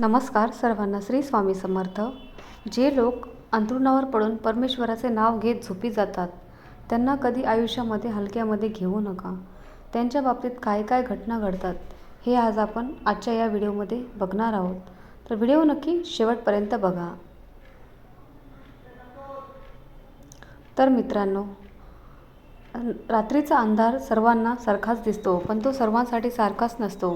नमस्कार सर्वांना श्री स्वामी समर्थ. जे लोक अंथरुणावर पडून परमेश्वराचे नाव घेत झोपी जातात त्यांना कधी आयुष्यामध्ये हलक्यामध्ये घेऊ नका. त्यांच्या बाबतीत काय काय घटना घडतात हे आज आपण आजच्या या व्हिडिओमध्ये बघणार आहोत. तर व्हिडिओ नक्की शेवटपर्यंत बघा. तर मित्रांनो रात्रीचा अंधार सर्वांना सारखाच दिसतो पण तो सर्वांसाठी सारखाच नसतो.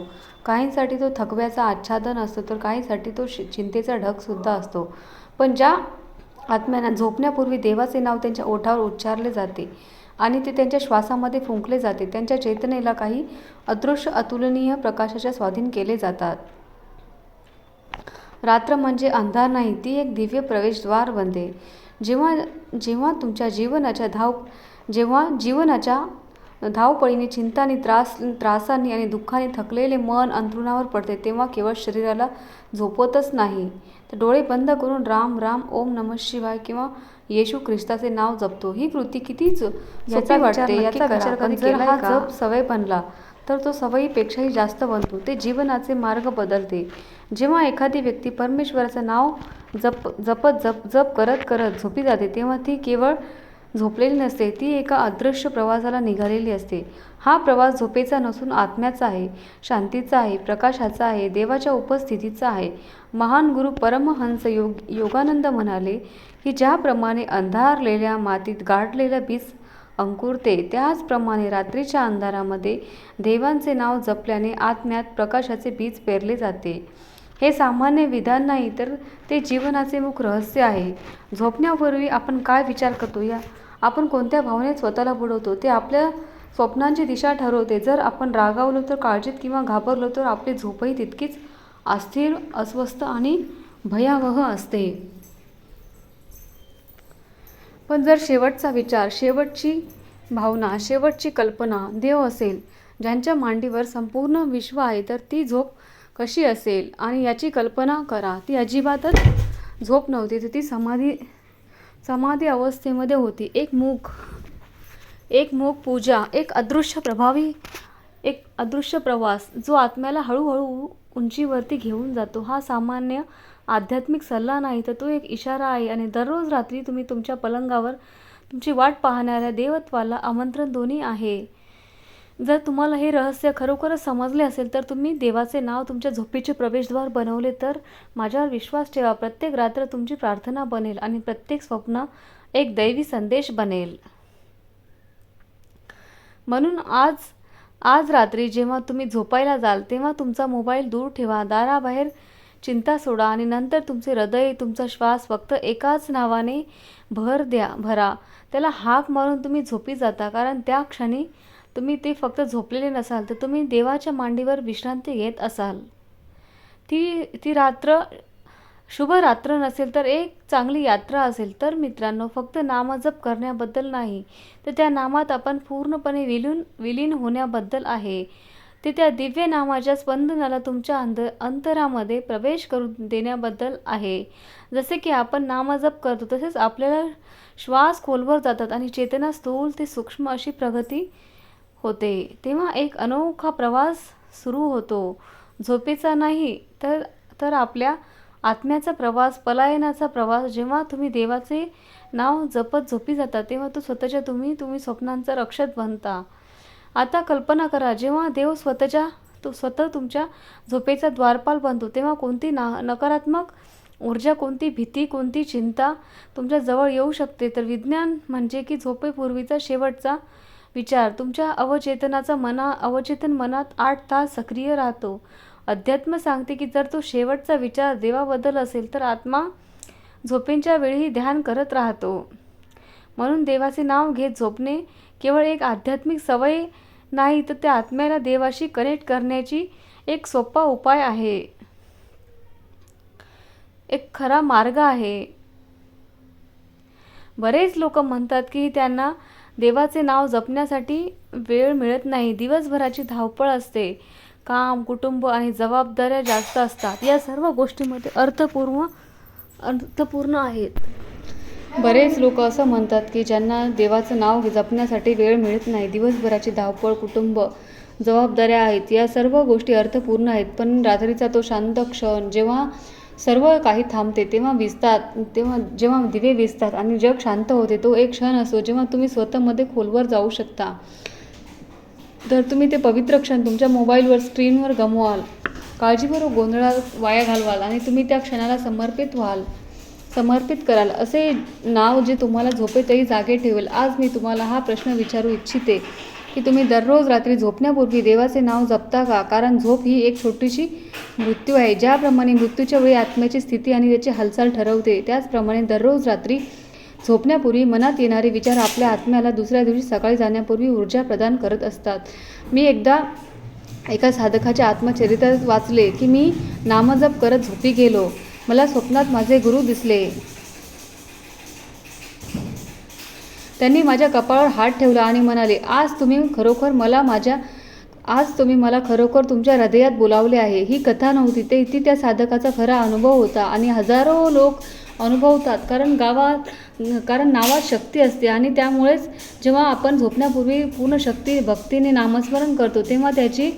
काहींसाठी तो थकव्याचा आच्छादन असतो तर काहींसाठी तो शि चिंतेचा ढगसुद्धा असतो. पण ज्या आत्म्यांना झोपण्यापूर्वी देवाचे नाव त्यांच्या ओठावर उच्चारले जाते आणि ते त्यांच्या श्वासामध्ये फुंकले जाते त्यांच्या चेतनेला काही अदृश्य अतुलनीय प्रकाशाच्या स्वाधीन केले जातात. रात्र म्हणजे अंधार नाही ती एक दिव्य प्रवेशद्वार बनते. जेव्हा जेव्हा तुमच्या जीवनाच्या धाव जेव्हा जीवनाच्या धावपळीने चिंताने त्रास त्रासांनी आणि दुःखाने थकलेले मन अंथरुणावर पडते तेव्हा केवळ शरीराला झोपतच नाही. तर डोळे बंद करून राम राम ओम नम शिवाय किंवा येशू ख्रिस्ताचे नाव जपतो. ही कृती किती सोपी वाटते याचा विचार जर हा जप सवय बनला तर तो सवयीपेक्षाही जास्त बनतो. ते जीवनाचे मार्ग बदलते. जेव्हा एखादी व्यक्ती परमेश्वराचं नाव जप जपत जप जप करत करत झोपी जाते तेव्हा ती केवळ झोपलेली नसते ती एका अदृश्य प्रवासाला निघालेली असते. हा प्रवास झोपेचा नसून आत्म्याचा आहे शांतीचा आहे प्रकाशाचा आहे देवाच्या उपस्थितीचा आहे. महान गुरु परमहंस योग योगानंद म्हणाले की ज्याप्रमाणे अंधारलेल्या मातीत गाठलेलं बीज अंकुरते त्याचप्रमाणे रात्रीच्या अंधारामध्ये देवांचे नाव जपल्याने आत्म्यात प्रकाशाचे बीज पेरले जाते. हे सामान्य विधान नाही तर ते जीवनाचे मुख रहस्य आहे. झोपण्यापूर्वी आपण काय विचार करतो या आपण कोणत्या भावनेत स्वतःला बुडवतो ते आपल्या स्वप्नांची दिशा ठरवते. जर आपण रागावलो तर काळजीत किंवा घाबरलो तर आपली झोपही तितकीच अस्थिर अस्वस्थ आणि भयावह असते. पण जर शेवटचा विचार शेवटची भावना शेवटची कल्पना देव असेल ज्यांच्या मांडीवर संपूर्ण विश्व आहे तर ती झोप कशी असेल? आणि याची कल्पना करा. ती अजिबातच झोप नव्हती तर ती समाधी समाधी अवस्थेमध्ये होती. एक मूक एक मूक पूजा एक अदृश्य प्रभावी एक अदृश्य प्रवास जो आत्म्याला हळूहळू उंचीवरती घेऊन जातो. हा सामान्य आध्यात्मिक सल्ला नाही तर तो एक इशारा आहे आणि दररोज रात्री तुम्ही तुमच्या पलंगावर तुमची वाट पाहणाऱ्या देवत्वाला आमंत्रण दोन्ही आहे. जर तुम्हाला हे रहस्य खरोखरच समजले असेल तर तुम्ही देवाचे नाव तुमच्या झोपीचे प्रवेशद्वार बनवले तर माझ्यावर विश्वास ठेवा. प्रत्येक रात्र तुमची प्रार्थना बनेल आणि प्रत्येक स्वप्न एक दैवी संदेश बनेल. म्हणून आज आज रात्री जेव्हा तुम्ही झोपायला जाल तेव्हा तुमचा मोबाईल दूर ठेवा. दाराबाहेर चिंता सोडा आणि नंतर तुमचे हृदय तुमचा श्वास फक्त एकाच नावाने भर द्या भरा. त्याला हाक मारून तुम्ही झोपी जाता कारण त्या क्षणी तुम्ही ते फक्त झोपलेले नसाल तर तुम्ही देवाच्या मांडीवर विश्रांती घेत असाल. ती ती रात्र शुभ रात्र नसेल तर एक चांगली यात्रा असेल. तर मित्रांनो फक्त नामजप करण्याबद्दल नाही तर त्या नामात आपण पूर्णपणे विलीन विलीन होण्याबद्दल आहे. ते त्या दिव्य नामाच्या स्पंदनाला तुमच्या अंध अंतरामध्ये प्रवेश करून देण्याबद्दल आहे. जसे की आपण नामजप करतो तसेच आपल्याला श्वास खोलवर जातात आणि चेतना स्थूल ते सूक्ष्म अशी प्रगती होते. तेव्हा एक अनोखा प्रवास सुरू होतो. झोपेचा नाही तर तर आपल्या आत्म्याचा प्रवास पलायनाचा प्रवास जेव्हा तुम्ही देवाचे नाव जपत झोपी जाता तेव्हा तो स्वतःच्या तुम्ही तुम्ही स्वप्नांचा रक्षक बनता. आता कल्पना करा जेव्हा देव स्वतःच्या तो स्वतः तुमच्या झोपेचा द्वारपाल बनतो तेव्हा कोणती ना नकारात्मक ऊर्जा कोणती भीती कोणती चिंता तुमच्या जवळ येऊ शकते. तर विज्ञान म्हणजे की झोपेपूर्वीचा शेवटचा विचार तुमच्या अवचेतनाचा मना अवचेतन मनात आठ तास सक्रिय राहतो. अध्यात्म सांगते की जर तो शेवटचा विचार देवाबद्दल असेल तर आत्मा झोपेंच्या वेळीही ध्यान करत राहतो. म्हणून देवाचे नाव घेत झोपणे केवळ एक आध्यात्मिक सवय नाही तर त्या आत्म्याला देवाशी कनेक्ट करण्याची एक सोपा उपाय आहे. एक खरा मार्ग आहे. बरेच लोक म्हणतात की त्यांना देवाचे नाव जपण्यासाठी वेळ मिळत नाही. दिवसभराची धावपळ असते. काम कुटुंब आणि जबाबदाऱ्या जास्त असतात. या सर्व गोष्टीमध्ये अर्थपूर्ण अर्थपूर्ण आहेत. बरेच लोक असं म्हणतात की ज्यांना देवाचं नाव जपण्यासाठी वेळ मिळत नाही दिवसभराची धावपळ कुटुंब जबाबदाऱ्या आहेत. या सर्व गोष्टी अर्थपूर्ण आहेत. पण रात्रीचा तो शांत क्षण जेव्हा सर्व काही थांबते तेव्हा विजतात तेव्हा जेव्हा दिवे विजतात आणि जग शांत होते तो एक क्षण असतो जेव्हा तुम्ही स्वतःमध्ये खोलवर जाऊ शकता. तर तुम्ही ते पवित्र क्षण तुमच्या मोबाईलवर स्क्रीनवर गमवाल. काळजीपूर्वक गोंधळात वाया घालवाल आणि तुम्ही त्या क्षणाला समर्पित व्हाल. समर्पित कराल. असे नाव जे तुम्हाला झोपेतही जागे ठेवेल. आज मी तुम्हाला हा प्रश्न विचारू इच्छिते. की तुम्ही दररोज रात्री झोपण्यापूर्वी देवाचे नाव जपता का? कारण झोप ही एक छोटीशी मृत्यू आहे. ज्याप्रमाणे मृत्यूच्या वेळी आत्म्याची स्थिती आणि त्याची हालचाल ठरवते त्याचप्रमाणे दररोज रात्री झोपण्यापूर्वी मनात येणारे विचार आपल्या आत्म्याला दुसऱ्या दिवशी सकाळी जाण्यापूर्वी ऊर्जा प्रदान करत असतात. मी एकदा एका साधकाच्या आत्मचरित्रात वाचले की मी नामजप करत झोपी गेलो. मला स्वप्नात माझे गुरु दिसले. त्यांनी माझ्या कपाळावर हात ठेवला आणि म्हणाले आज तुम्ही खरोखर मला माझ्या आज तुम्ही मला खरोखर तुमच्या हृदयात बोलावले आहे. ही कथा नव्हती. ते इथे त्या साधकाचा खरा अनुभव होता आणि हजारो लोक अनुभवतात. कारण गावात कारण नावात शक्ती असते आणि त्यामुळेच जेव्हा आपण झोपण्यापूर्वी पूर्ण शक्ती भक्तीने नामस्मरण करतो तेव्हा त्याची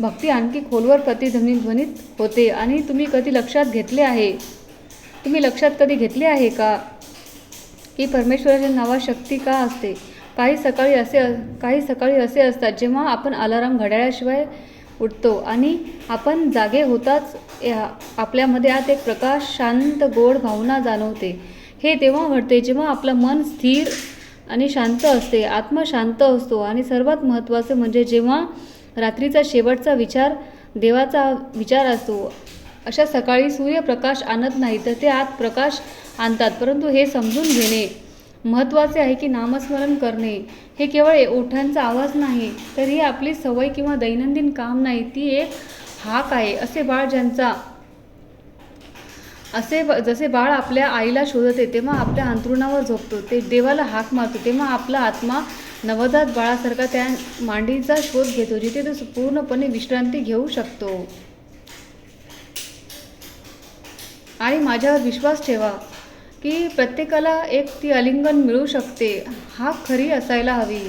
भक्ती आणखी खोलवर प्रतिध्वनी ध्वनित होते. आणि तुम्ही कधी लक्षात घेतले आहे? तुम्ही लक्षात कधी घेतले आहे का? की परमेश्वराच्या नावात शक्ती का असते? काही सकाळी असे काही सकाळी असे असतात जेव्हा आपण अलाराम घड्याळाशिवाय उठतो आणि आपण जागे होताच या- आपल्यामध्ये आत एक प्रकाश शांत गोड भावना जाणवते. हे तेव्हा घडते जेव्हा आपलं मन स्थिर आणि शांत असते आत्मा शांत असतो आणि सर्वात महत्त्वाचं म्हणजे जेव्हा रात्रीचा शेवटचा विचार देवाचा विचार असतो अशा सकाळी सूर्यप्रकाश आणत नाही तर ते आत प्रकाश आणतात. परंतु हे समजून घेणे महत्त्वाचे आहे की नामस्मरण करणे हे केवळ ओठांचा आवाज नाही तर ही आपली सवय किंवा दैनंदिन काम नाही ती एक हाक आहे असे बाळ ज्यांचा असे जसे बाळ आपल्या आईला शोधते तेव्हा आपल्या अंतरुणावर झोपतो. ते देवाला हाक मारतो. तेव्हा आपला आत्मा नवजात बाळासारखा त्या मांडीचा शोध घेतो जिथे तो पूर्णपणे विश्रांती घेऊ शकतो. आणि माझ्यावर विश्वास ठेवा की प्रत्येकाला एक ती अलिंगन मिळू शकते. हा खरी असायला हवी.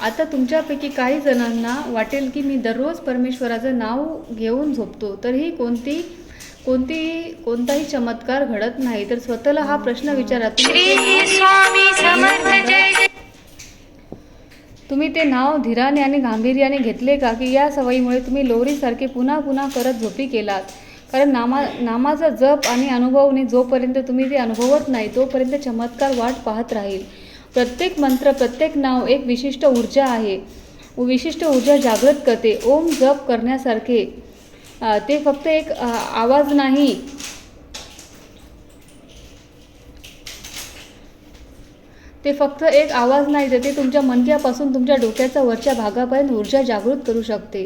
आता तुमच्यापैकी काही जणांना वाटेल की मी दररोज परमेश्वराचं नाव घेऊन झोपतो तरीही कोणती कोणती कोणताही चमत्कार घडत नाही. तर स्वतःला हा प्रश्न विचारा. तुम्ही ते श्री स्वामी समर्थ जय जय. तुम्ही ते नाव धीराने आणि गांभीर्याने घेतले का? की या सवयीमुळे तुम्ही लोरीसारखे पुन्हा पुन्हा करत झोपी केलात. कारण नामा नामाचा जप आणि अनुभवने जोपर्यंत तुम्ही ते अनुभवत नाही तोपर्यंत चमत्कार वाट पाहत राहील. प्रत्येक मंत्र प्रत्येक नाव एक विशिष्ट ऊर्जा आहे. विशिष्ट ऊर्जा जागृत करते. ओम जप करण्यासारखे. ते फक्त एक आवाज नाही ते फक्त एक आवाज नाही देते ते तुमच्या मनक्यापासून तुमच्या डोक्याच्या वरच्या भागापर्यंत ऊर्जा जागृत करू शकते.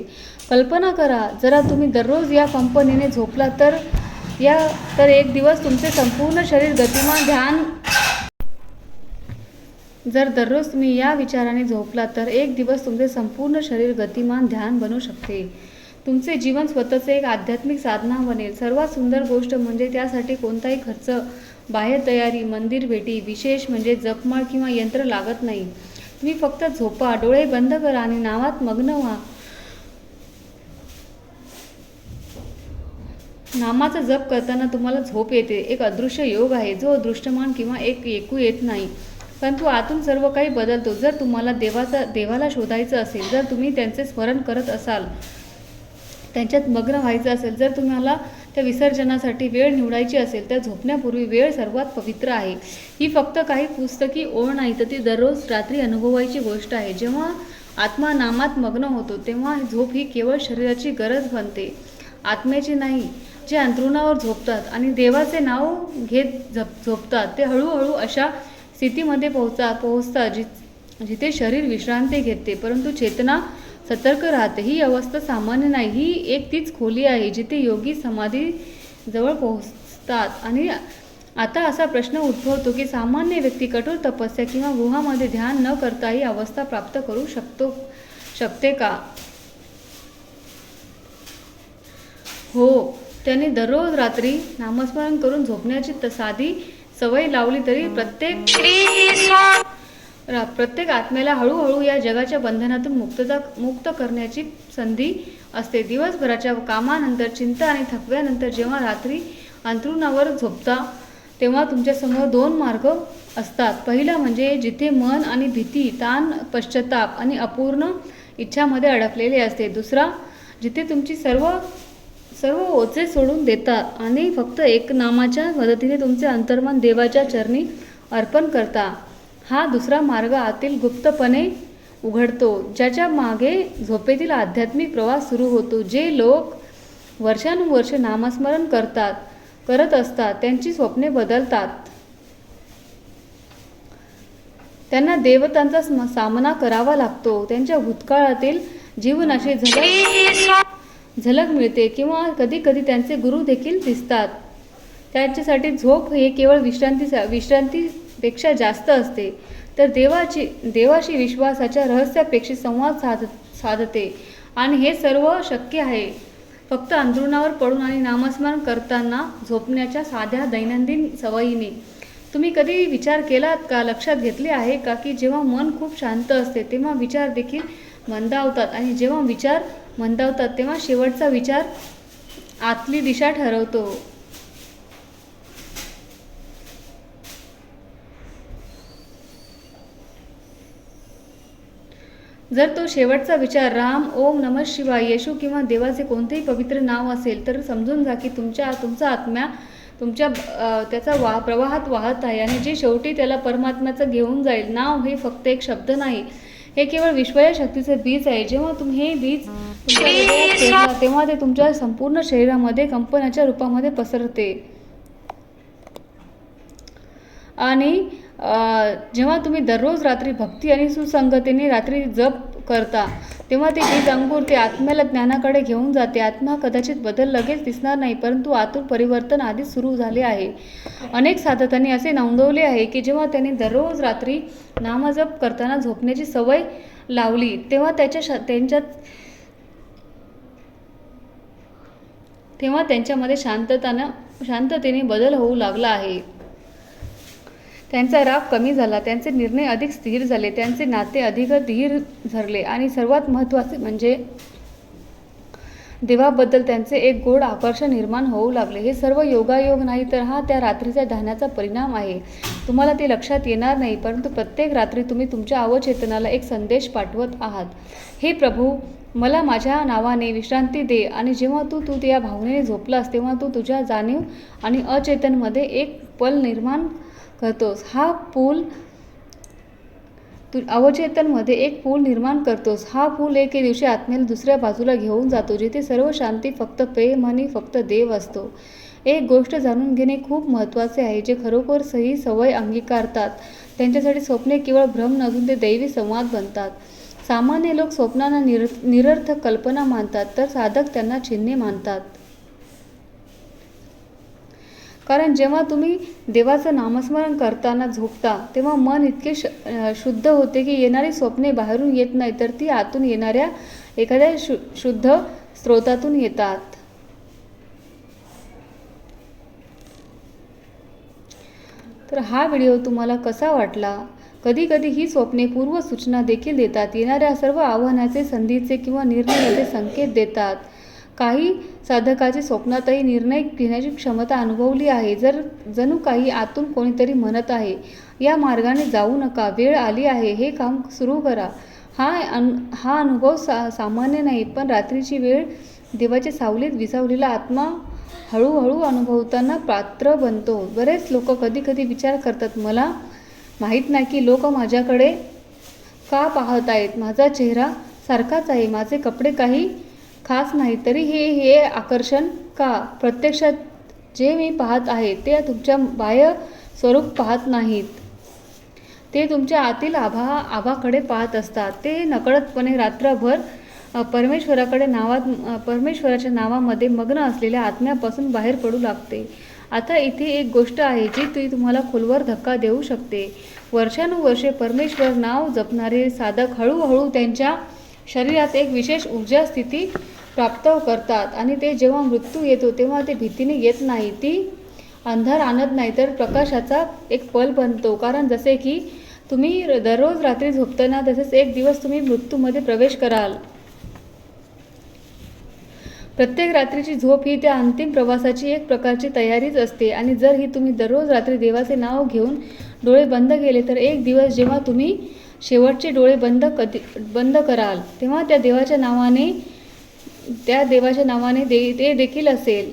कल्पना करा जरा तुम्ही दररोज या कंपनीने झोपला तर या तर एक दिवस तुमचे संपूर्ण शरीर गतिमान ध्यान जर दररोज तुम्ही या विचाराने झोपला तर एक दिवस तुमचे संपूर्ण शरीर गतिमान ध्यान बनू शकते. तुमचे जीवन स्वतःचे एक आध्यात्मिक साधना बनेल. सर्वात सुंदर गोष्ट म्हणजे त्यासाठी कोणताही खर्च बाहेर तयारी मंदिर भेटी विशेष म्हणजे जपमाळ किंवा यंत्र लागत नाही. तुम्ही फक्त झोपा डोळे बंद करा आणि नावात मग्न व्हा. नामाचा जप करताना तुम्हाला झोप येते. एक अदृश्य योग आहे. जो दृष्टमान किंवा एक एकू येत नाही. परंतु आतून सर्व काही बदलतो. जर तुम्हाला देवाचा देवाला शोधायचं असेल जर तुम्ही त्यांचे स्मरण करत असाल त्यांच्यात मग्न व्हायचं असेल जर तुम्हाला त्या विसर्जनासाठी वेळ निवडायची असेल तर झोपण्यापूर्वी वेळ सर्वात पवित्र आहे. ही फक्त काही पुस्तकी ओळ नाही तर ती दररोज रात्री अनुभवायची गोष्ट आहे. जेव्हा आत्मा नामात मग्न होतो तेव्हा झोप ही केवळ शरीराची गरज बनते. आत्म्याची नाही जे अंथरुणावर झोपतात आणि देवाचे नाव घेत झप झोपतात ते हळूहळू अशा स्थितीमध्ये पोहोचा पोहोचतात जि जिथे शरीर विश्रांती घेते परंतु चेतना सतर्क राहते. ही अवस्था सामान्य नाही. ही एक तीच खोली आहे जिथे योगी समाधी जवळ पोहोचतात. आणि आता असा प्रश्न उद्भवतो की सामान्य व्यक्ती कठोर तपस्या किंवा गुहामध्ये ध्यान न करता ही अवस्था प्राप्त करू शकतो शकते का? हो. त्यांनी दररोज रात्री नामस्मरण करून झोपण्याची साधी सवय लावली तरी प्रत्येक श्री स्वामी प्रत्येक आत्म्याला हळूहळू या जगाच्या बंधनातून मुक्तता मुक्त करण्याची संधी असते. दिवसभराच्या कामानंतर चिंता आणि थकव्यानंतर जेव्हा रात्री अंथरुणावर झोपता तेव्हा तुमच्यासमोर दोन मार्ग असतात. पहिला म्हणजे जिथे मन आणि भीती ताण पश्चाताप आणि अपूर्ण इच्छामध्ये अडकलेले असते. दुसरा जिथे तुमची सर्व सर्व ओचे सोडून देतात आणि फक्त एक नामाच्या मदतीने तुमचे अंतर्मन देवाच्या चरणी अर्पण करता. हा दुसरा मार्ग आतील गुप्तपणे उघडतो ज्याच्या मागे झोपेतील आध्यात्मिक प्रवास सुरू होतो जे लोक वर्षानुवर्ष नामस्मरण करतात करत असतात त्यांची स्वप्ने बदलतात. त्यांना देवतांचा स्म- सामना करावा लागतो. त्यांच्या भूतकाळातील जीवनाशी झलक झलक मिळते किंवा कधी कधी त्यांचे गुरु देखील दिसतात. त्यांच्यासाठी झोप हे केवळ विश्रांती विश्रांती पेक्षा जास्त असते. तर देवाची देवाशी विश्वासाच्या रहस्यापेक्षा संवाद साध साधते. आणि हे सर्व शक्य आहे. फक्त अंथरुणावर पडून आणि नामस्मरण करताना झोपण्याच्या साध्या दैनंदिन सवयीने. तुम्ही कधी विचार केलात का? लक्षात घेतले आहे का की जेव्हा मन खूप शांत असते तेव्हा विचार देखील मंदावतात. आणि जेव्हा विचार मंदावतात तेव्हा शेवटचा विचार आतली दिशा ठरवतो. जर तो शेवटचा विचार राम ओम नम शिवाय येशू किंवा देवाचे कोणतेही पवित्र नाव असेल तर समजून जा की तुमच्या तुमचा आत्म्या तुमच्या त्याचा वा प्रवाहात वाहत आहे आणि जे शेवटी त्याला परमात्म्याचं घेऊन जाईल नाव हे फक्त एक शब्द नाही. हे केवळ विश्वया शक्तीचे बीज आहे. जेव्हा तुम्ही हे बीज तेव्हा ते तुमच्या संपूर्ण शरीरामध्ये कंपनाच्या रूपामध्ये पसरते. आणि जेव्हा तुम्ही दररोज रात्री भक्ती आणि सुसंगतीने रात्री जप करता तेव्हा ते गीत अंकुर ते आत्म्याला ज्ञानाकडे घेऊन जाते. आत्मा कदाचित बदल लगेच दिसणार नाही परंतु आतून परिवर्तन आधीच सुरू झाले आहे. अनेक साधकांनी असे नोंदवले आहे की जेव्हा त्यांनी दररोज रात्री नामजप करताना झोपण्याची सवय लावली तेव्हा त्याच्या श त्यांच्यात तेव्हा त्यांच्यामध्ये शांततानं शांततेने बदल होऊ लागला आहे. त्यांचा राग कमी झाला त्यांचे निर्णय अधिक स्थिर झाले त्यांचे नाते अधिक धीर धरले आणि सर्वात महत्त्वाचे म्हणजे देवाबद्दल त्यांचे एक गोड आकर्षण निर्माण होऊ लागले. हे सर्व योगायोग नाही तर हा त्या रात्रीच्या ध्यानाचा परिणाम आहे. तुम्हाला ते लक्षात येणार नाही परंतु प्रत्येक रात्री तुम्ही तुमच्या अवचेतनाला एक संदेश पाठवत आहात. हे प्रभू मला माझ्या नावाने विश्रांती दे आणि जेव्हा तू तू त्या भावनेने झोपलास तेव्हा तू तुझ्या जाणीव आणि अचेतनमध्ये एक पल निर्माण करतोस. हा पूल तू अवचेतनमध्ये एक पूल निर्माण करतोस. हा पूल एके दिवशी आत्म्याला दुसऱ्या बाजूला घेऊन जातो जिथे सर्व शांती फक्त प्रेम आणि फक्त देव असतो. एक गोष्ट जाणून घेणे खूप महत्त्वाचे आहे जे खरोखर सही सवय अंगीकारतात. त्यांच्यासाठी स्वप्ने केवळ भ्रम नसून ते दैवी संवाद बनतात. सामान्य लोक स्वप्नांना निर निरर्थक कल्पना मानतात तर साधक त्यांना चिन्हे मानतात. कारण जेव्हा तुम्ही देवाचं नामस्मरण करताना झोपता तेव्हा मन इतके श शुद्ध होते की येणारी स्वप्ने बाहेरून येत नाही तर ती आतून येणाऱ्या एखाद्या शु शुद्ध स्रोतातून येतात. तर हा व्हिडिओ तुम्हाला कसा वाटला? कधी कधी ही स्वप्ने पूर्वसूचना देखील देतात. येणाऱ्या सर्व आव्हानाचे संधीचे किंवा निर्णयाचे संकेत देतात. काही साधकाची स्वप्नातही निर्णय घेण्याची क्षमता अनुभवली आहे. जर जणू काही आतून कोणीतरी म्हणत आहे या मार्गाने जाऊ नका वेळ आली आहे हे काम सुरू करा. हा अन हा अनुभव सा सामान्य नाही पण रात्रीची वेळ देवाच्या सावलीत विसावलेला आत्मा हळूहळू अनुभवताना पात्र बनतो. बरेच लोक कधी कधी विचार करतात मला माहीत नाही की लोक माझ्याकडे का पाहत आहेत? माझा चेहरा सारखाच आहे माझे कपडे काही खास नाही तरी हे हे आकर्षण का? प्रत्यक्षात जे मी पाहत आहे ते तुमच्या बाह्य स्वरूप पाहत नाहीत. ते तुमच्या आतील आभा आभाकडे पाहत असतात. ते नकळतपणे रात्रभर परमेश्वराकडे नावात परमेश्वराच्या नावामध्ये मग्न असलेल्या आत्म्यापासून बाहेर पडू लागते. आता इथे एक गोष्ट आहे जी ती तुम्हाला खोलवर धक्का देऊ शकते. वर्षानुवर्षे परमेश्वर नाव जपणारे साधक हळूहळू त्यांच्या शरीरात एक विशेष ऊर्जा स्थिती प्राप्त करतात. आणि ते जेव्हा मृत्यू येतो तेव्हा ते भीतीने येत नाही. ती अंधार आणत नाही तर प्रकाशाचा एक पल बनतो. कारण जसे की तुम्ही दररोज रात्री झोपताना तसेच एक दिवस तुम्ही मृत्यूमध्ये प्रवेश कराल. प्रत्येक रात्रीची झोप ही त्या अंतिम प्रवासाची एक प्रकारची तयारीच असते. आणि जर ही तुम्ही दररोज रात्री देवाचे नाव घेऊन डोळे बंद केले तर एक दिवस जेव्हा तुम्ही शेवटचे डोळे बंद कधी बंद कराल तेव्हा त्या देवाच्या नावाने त्या देवाच्या नावाने दे ते देखील असेल.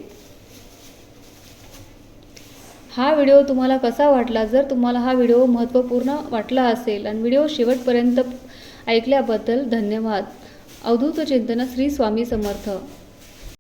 हा व्हिडिओ तुम्हाला कसा वाटला? जर तुम्हाला हा व्हिडिओ महत्त्वपूर्ण वाटला असेल आणि व्हिडिओ शेवटपर्यंत ऐकल्याबद्दल धन्यवाद. अवधूत चिंतन श्री स्वामी समर्थ.